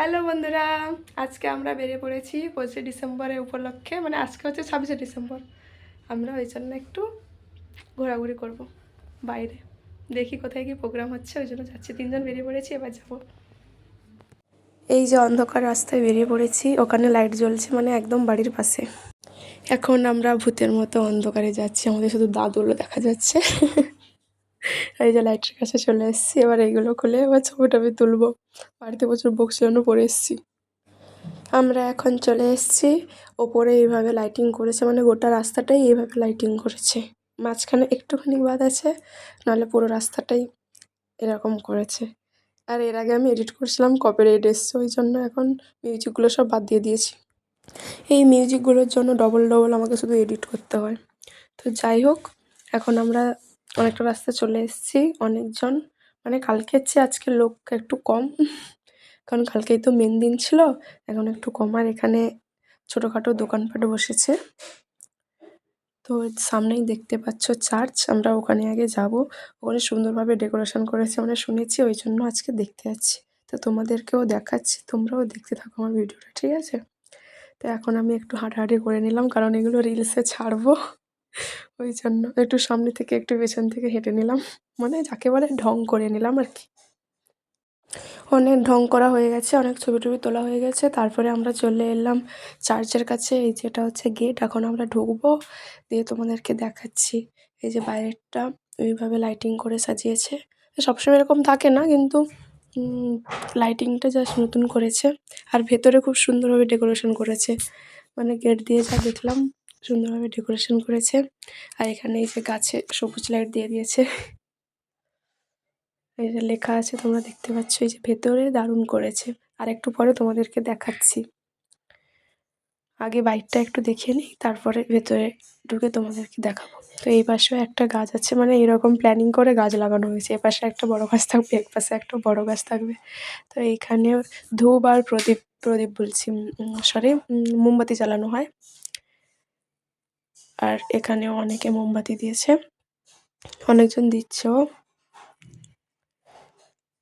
Hello বন্ধুরা, আজকে আমরা বেরিয়ে পড়েছি পঁচিশে ডিসেম্বরের উপলক্ষে মানে আজকে হচ্ছে ছাব্বিশে ডিসেম্বর। আমরা ওই জন্য একটু ঘোরাঘুরি করব বাইরে। দেখি কোথায় কি প্রোগ্রাম হচ্ছে, ওই জন্য যাচ্ছি। তিনজন বেরিয়ে পড়েছি, এবার যাব। এই যে অন্ধকার রাস্তায় বেরিয়ে পড়েছি, ওখানে লাইট জ্বলছে মানে একদম বাড়ির পাশে। এখন আমরা ভূতের মতো অন্ধকারে যাচ্ছি, আমাদের শুধু দাদুলো দেখা যাচ্ছে। এই যে লাইটের কাছে চলে এসেছি, এবার এইগুলো খুলে এবার ছবি টবি তুলবো। বাড়িতে প্রচুর বক্সিলানো পরে এসেছি। আমরা এখন চলে এসেছি, ওপরে এইভাবে লাইটিং করেছে মানে গোটা রাস্তাটাই এইভাবে লাইটিং করেছে। মাঝখানে একটুখানি বাদ আছে, নাহলে পুরো রাস্তাটাই এরকম করেছে। আর এর আগে আমি এডিট করছিলাম কপিরাইট এসছে, ওই জন্য এখন মিউজিকগুলো সব বাদ দিয়ে দিয়েছি। এই মিউজিকগুলোর জন্য ডবল ডবল আমাকে শুধু এডিট করতে হয়। তো যাই হোক, এখন আমরা অনেকটা রাস্তা চলে এসেছি, অনেকজন। মানে কালকের চেয়ে আজকে লোক একটু কম। কারণ কালকেই তো মেন দিন ছিল, এখন একটু কম। আর এখানে ছোটোখাটো দোকানপাট বসেছে। তো সামনেই দেখতে পাচ্ছ চার্চ আমরা ওখানে আগে যাব। ওখানে সুন্দরভাবে ডেকোরেশন করেছে মানে শুনেছি, ওই জন্য আজকে দেখতে যাচ্ছি। তো তোমাদেরকেও দেখাচ্ছি, তোমরাও দেখতে থাকো আমার ভিডিওটা, ঠিক আছে? তো এখন আমি একটু হাঁটাহাঁটি করে নিলাম, কারণ এগুলো রিলসে ছাড়বো। ওই জন্য একটু সামনে থেকে একটু পেছন থেকে হেঁটে নিলাম। মানে যাকে বলে ঢং করে নিলাম আর কি। অনেক ঢং করা হয়ে গেছে, অনেক ছবি টবি তোলা হয়ে গেছে। তারপরে আমরা চলে এলাম চার্চের কাছে, এই যেটা হচ্ছে গেট। এখন আমরা ঢুকবো, দিয়ে তোমাদেরকে দেখাচ্ছি। এই যে বাইরেরটা ওইভাবে লাইটিং করে সাজিয়েছে। সবসময় এরকম থাকে না, কিন্তু লাইটিংটা জাস্ট নতুন করেছে। আর ভেতরে খুব সুন্দরভাবে ডেকোরেশন করেছে। মানে গেট দিয়ে যা দেখলাম সুন্দরভাবে ডেকোরেশন করেছে। আর এখানে এই যে গাছে সবুজ লাইট দিয়ে দিয়েছে। যে লেখা আছে, তোমরা দেখতে পাচ্ছ, এই যে ভেতরে দারুণ করেছে। আর একটু পরে তোমাদেরকে দেখাচ্ছি। আগে বাইকটা একটু দেখিয়ে নিই, তারপরে ভেতরে ঢুকে তোমাদেরকে দেখাবো। তো এই পাশেও একটা গাছ আছে মানে এরকম প্ল্যানিং করে গাছ লাগানো হয়েছে। এ পাশে একটা বড় গাছ থাকবে এক পাশে একটা বড় গাছ থাকবে। তো এইখানেও ধূপ আর প্রদীপ প্রদীপ বলছি সরি মোমবাতি জ্বালানো হয়। আর এখানেও অনেকে মোমবাতি দিয়েছে। অনেকজন দিচ্ছেও।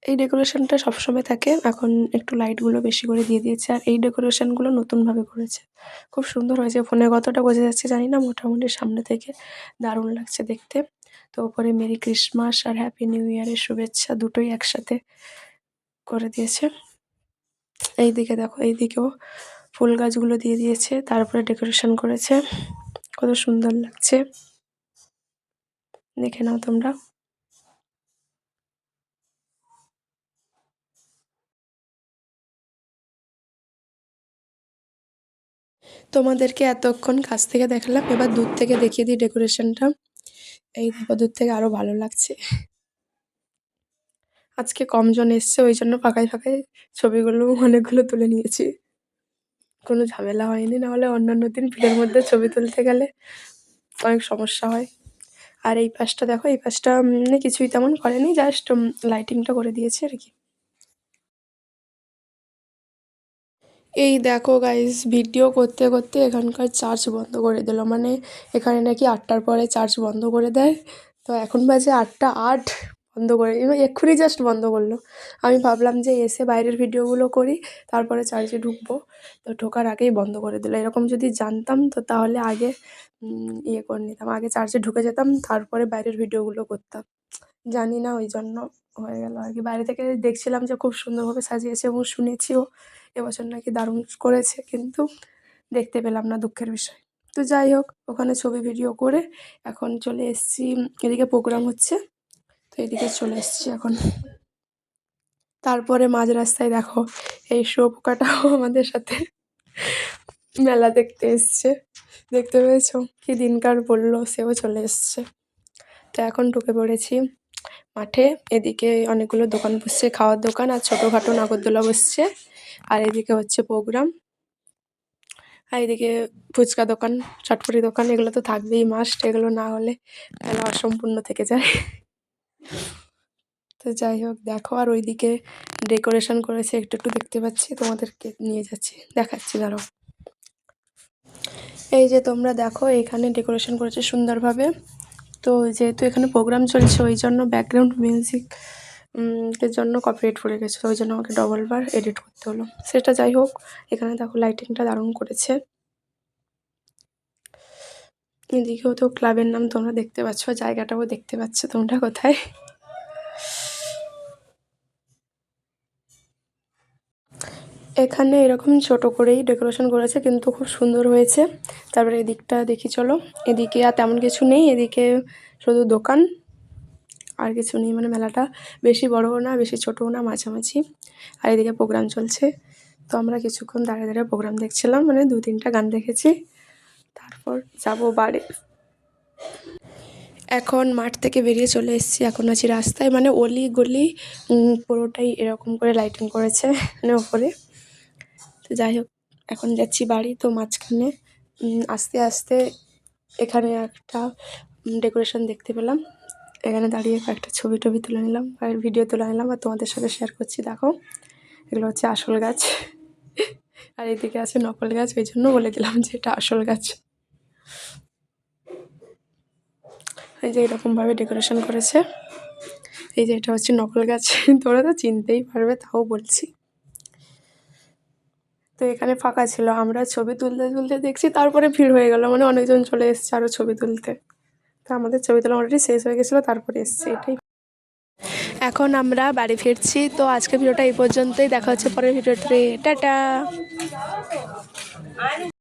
এই ডেকোরেশনটা সবসময় থাকে। এখন একটু লাইটগুলো বেশি করে দিয়ে দিয়েছে আর এই ডেকোরেশনগুলো নতুনভাবে করেছে। খুব সুন্দর হয়েছে। ফোনে কতটা বোঝা যাচ্ছে জানি না। মোটামুটি সামনে থেকে দারুণ লাগছে দেখতে। তো ওপরে মেরি ক্রিসমাস আর হ্যাপি নিউ ইয়ারের শুভেচ্ছা দুটোই একসাথে করে দিয়েছে। এই দিকে দেখো, এইদিকেও ফুল গাছগুলো দিয়ে দিয়েছে। তারপরে ডেকোরেশন করেছে। কত সুন্দর লাগছে। দেখে নাও তোমরা। তোমাদেরকে এতক্ষণ কাছ থেকে দেখালাম, এবার দূর থেকে দেখিয়ে দিই ডেকোরেশনটা। এই দেখো, দূর থেকে আরও ভালো লাগছে। আজকে কম জন এসছে, ওই জন্য ফাঁকায় ফাঁকায় ছবিগুলো, অনেকগুলো তুলে নিয়েছি। কোনো ঝামেলা হয়নি, নাহলে অন্যান্য দিন ভিড়ের মধ্যে ছবি তুলতে গেলে অনেক সমস্যা হয়। আর এই পাশটা দেখো, এই পাশটা মানে কিছুই তেমন করেনি জাস্ট লাইটিংটা করে দিয়েছে আর কি। এই দেখো গাইস ভিডিও করতে করতে এখানকার চার্জ বন্ধ করে দিল। মানে এখানে নাকি আটটার পরে চার্জ বন্ধ করে দেয়। তো এখন বাজে আটটা আট। বন্ধ করে এক্ষুনি জাস্ট বন্ধ করল। আমি ভাবলাম যে এসে বাইরের ভিডিওগুলো করি, তারপরে চার্জে ঢুকবো। তো ঢোকার আগেই বন্ধ করে দিল। এরকম যদি জানতাম তো তাহলে আগে ইয়ে করে নিতাম। আগে চার্জে ঢুকে যেতাম, তারপরে বাইরের ভিডিওগুলো করতাম। জানি না, ওই জন্য হয়ে গেল আর কি। বাইরে থেকে দেখছিলাম যে খুব সুন্দরভাবে সাজিয়েছে এবং শুনেছিও, এবছর নাকি দারুণ করেছে, কিন্তু দেখতে পেলাম না দুঃখের বিষয়। তো যাই হোক, ওখানে ছবি, ভিডিও করে এখন চলে এসেছি। এদিকে প্রোগ্রাম হচ্ছে। তো এদিকে চলে এসেছি এখন। তারপরে মাঝ রাস্তায় দেখো এই শুয়োপোকাটাও আমাদের সাথে। মেলা দেখতে এসছে। দেখতে পেয়েছ? কি দিনকার বলল, সেও চলে এসছে। তো এখন ঢুকে পড়েছি মাঠে। এদিকে অনেকগুলো দোকান বসছে, খাওয়ার দোকান আর ছোটোখাটো নাগরদোলা বসছে। আর এদিকে হচ্ছে প্রোগ্রাম। আর এদিকে ফুচকা দোকান, চটপটি দোকান, এগুলো তো থাকবেই মাস্ট। এগুলো না হলে তাহলে অসম্পূর্ণ থেকে যায়। তো যাই হোক, দেখো, আর ওইদিকে ডেকোরেশন করেছে, একটু একটু দেখতে পাচ্ছি, তোমাদেরকে নিয়ে যাচ্ছি, দেখাচ্ছি, দাঁড়াও। এই যে তোমরা দেখো, এখানে ডেকোরেশন করেছে সুন্দরভাবে। তো যেহেতু এখানে প্রোগ্রাম চলছে, ওই জন্য ব্যাকগ্রাউন্ড মিউজিক এর জন্য কপিরাইট পড়ে গেছিল, ওই জন্য আমাকে ডবল বার এডিট করতে হলো। সেটা যাই হোক, এখানে দেখো লাইটিংটা দারুণ করেছে। এদিকেও তো ক্লাবের নাম তোমরা দেখতে পাচ্ছ, জায়গাটাও দেখতে পাচ্ছ তোমরা কোথায়? এখানে এরকম ছোট করেই ডেকোরেশন করেছে, কিন্তু খুব সুন্দর হয়েছে। তারপরে এদিকটা দেখি চলো, এদিকে আর তেমন কিছু নেই, এদিকে শুধু দোকান। আর কিছু নেই মানে মেলাটা বেশি বড়ও না, বেশি ছোটও না, মাঝামাঝি। আর এদিকে প্রোগ্রাম চলছে। তো আমরা কিছুক্ষণ দাঁড়িয়ে দাঁড়িয়ে প্রোগ্রাম দেখছিলাম মানে দু তিনটা গান দেখেছি। তারপর যাব বাড়ি। এখন মাঠ থেকে বেরিয়ে চলে এসেছি। এখন আছি রাস্তায়। মানে অলি গলি পুরোটাই এরকম করে লাইটিং করেছে মানে ওপরে। তো যাই হোক, এখন যাচ্ছি বাড়ি। তো মাঝখানে আস্তে আস্তে এখানে একটা ডেকোরেশন দেখতে পেলাম। এখানে দাঁড়িয়ে কয়েকটা ছবি টবি তুলে নিলাম আর ভিডিও তুলে নিলাম। আর তোমাদের সাথে শেয়ার করছি, দেখো। এগুলো হচ্ছে আসল গাছ। আর এদিকে আছে নকল গাছ, ওই জন্য বলে দিলাম যে এটা আসল গাছ। এই যে এরকমভাবে ডেকোরেশন করেছে। এই যে এটা হচ্ছে নকল গাছ। তোমরা তো চিনতেই পারবে, তাও বলছি। তো এখানে ফাঁকা ছিল। আমরা ছবি তুলতে তুলতে দেখছি, তারপরে ভিড় হয়ে গেল। মানে অনেকজন চলে এসছে আরও ছবি তুলতে। তো আমাদের ছবি তোলা অলরেডি শেষ হয়ে গেছিল, তারপরে এসছে এটাই। এখন আমরা বাড়ি ফিরছি। তো আজকে ভিডিওটা এই পর্যন্তই। দেখা হচ্ছে পরের ভিডিওতে। টাটা!